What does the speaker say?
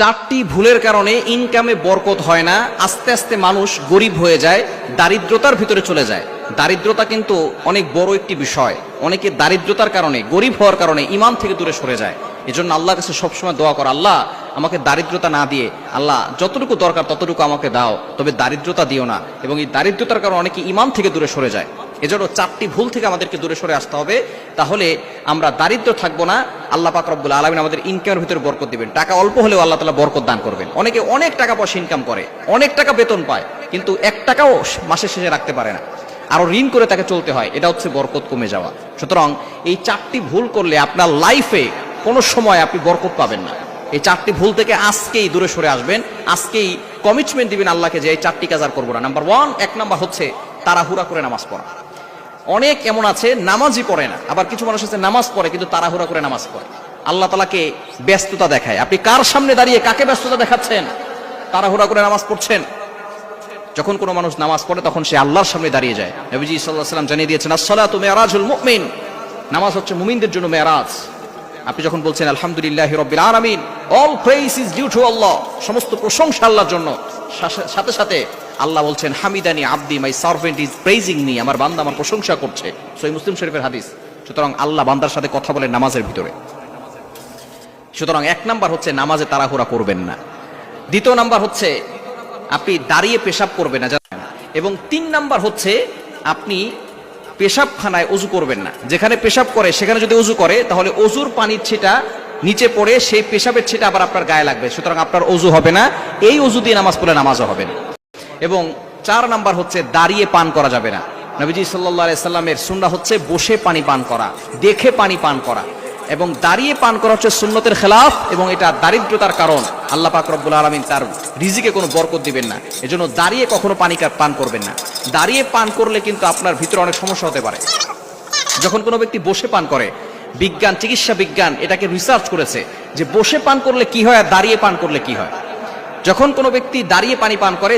চারটি ভুলের কারণে ইনকামে বরকত হয় না, আস্তে আস্তে মানুষ গরিব হয়ে যায়, দারিদ্রতার ভিতরে চলে যায়। দারিদ্রতা কিন্তু অনেক বড় একটি বিষয়। অনেকে দারিদ্রতার কারণে, গরিব হওয়ার কারণে ইমান থেকে দূরে সরে যায়। এজন্য আল্লাহর কাছে সবসময় দোয়া কর, আল্লাহ আমাকে দারিদ্রতা না দিয়ে, আল্লাহ যতটুকু দরকার ততটুকু আমাকে দাও, তবে দারিদ্রতা দিও না। এবং এই দারিদ্রতার কারণে অনেকে ইমান থেকে দূরে সরে যায়। এজন্য চারটি ভুল থেকে আমাদেরকে দূরে সরে আসতে হবে। তাহলে আমরা দারিদ্র থাকব না। আল্লাহ পাক রব্বুল আলমিন আমাদের ইনকামের ভিতরে বরকত দিবেন। টাকা অল্প হলেও আল্লাহ তালা বরকত দান করবেন। অনেকে অনেক টাকা পয়সা ইনকাম করে, অনেক টাকা বেতন পায়, কিন্তু এক টাকাও মাসের শেষে রাখতে পারে না। আরও ঋণ করে তাকে চলতে হয়, এটা হচ্ছে বরকত কমে যাওয়া। সুতরাং এই চারটি ভুল করলে আপনার লাইফে কোনো সময় আপনি বরকত পাবেন না। এই চারটি ভুল থেকে আজকেই দূরে সরে আসবেন। আজকেই কমিটমেন্ট দিবেন আল্লাহকে যে এই চারটি কাজ আর করব না। নাম্বার ওয়ান এক নাম্বার হচ্ছে তাড়াহুড়া করে নামাজ পড়া। অনেক এমন আছে, নামাজই পড়ে না। আবার কিছু মানুষ আছে, নামাজ পড়ে, কিন্তু তাড়াহুড়া করে নামাজ পড়ে। আল্লাহ তালাকে ব্যস্ততা দেখায়। আপনি কার সামনে দাঁড়িয়ে কাকে ব্যস্ততা দেখাচ্ছেন? তাড়াহুড়া করে নামাজ পড়ছেন? যখন কোনো মানুষ নামাজ পড়ে, তখন সে আল্লাহর সামনে দাঁড়িয়ে যায়। নবীজি সাল্লাহ সাল্লাম জানিয়ে দিয়েছেন, আসসালাতু মেয়ারাজুল মুমিন। নামাজ হচ্ছে মুমিনদের জন্য মেয়ারাজ আপনি যখন বলছেন, আলহামদুলিল্লাহ রব্বিল আলামিন all praise is due to Allah সমস্ত প্রশংসা আল্লাহর জন্য। সাথে সাথে আল্লাহ বলছেন, হামিদানি আব্দি my servant is praising me আমার বান্দা আমার প্রশংসা করছে। সই মুসলিম শরীফের হাদিস। সুতরাং আল্লাহ বান্দার সাথে কথা বলে নামাজের ভিতরে। সুতরাং এক নাম্বার হচ্ছে নামাজে তাড়াহুড়া করবেন না। দ্বিতীয় নাম্বার হচ্ছে আপনি দাঁড়িয়ে পেশাব করবেন না না। এবং তিন নাম্বার হচ্ছে আপনি পেশাবখানায় অজু করবেন না। যেখানে পেশাব করে, সেখানে যদি অজু করে, তাহলে অজুর পানির ছিটা নিচে পড়ে, সেই পেশাবের ছিটা আবার আপনার গায়ে লাগবে। সুতরাং আপনার অজু হবে না। এই অজু দিয়ে নামাজ পড়লে নামাজও হবে না। এবং চার নাম্বার হচ্ছে দাঁড়িয়ে পান করা যাবে না। নবীজি সাল্লাহ সাল্লামের সুন্না হচ্ছে বসে পানি পান করা, দেখে পানি পান করা এবং দাঁড়িয়ে পান করা হচ্ছে সুন্নতের খেলাফ এবং এটা দারিদ্রতার কারণ। আল্লাহ পাক রব্বুল আলমিন তার রিজিকে কোনো বরকত দিবেন না, এজন্য দাঁড়িয়ে কখনো পানি পান করবেন না। দাঁড়িয়ে পান করলে কিন্তু আপনার ভিতরে অনেক সমস্যা হতে পারে। যখন কোনো ব্যক্তি বসে পান করে, বিজ্ঞান, চিকিৎসা বিজ্ঞান এটাকে রিসার্চ করেছে যে বসে পান করলে কি হয় আর দাঁড়িয়ে পান করলে কি হয়। যখন কোনো ব্যক্তি দাঁড়িয়ে পানি পান করে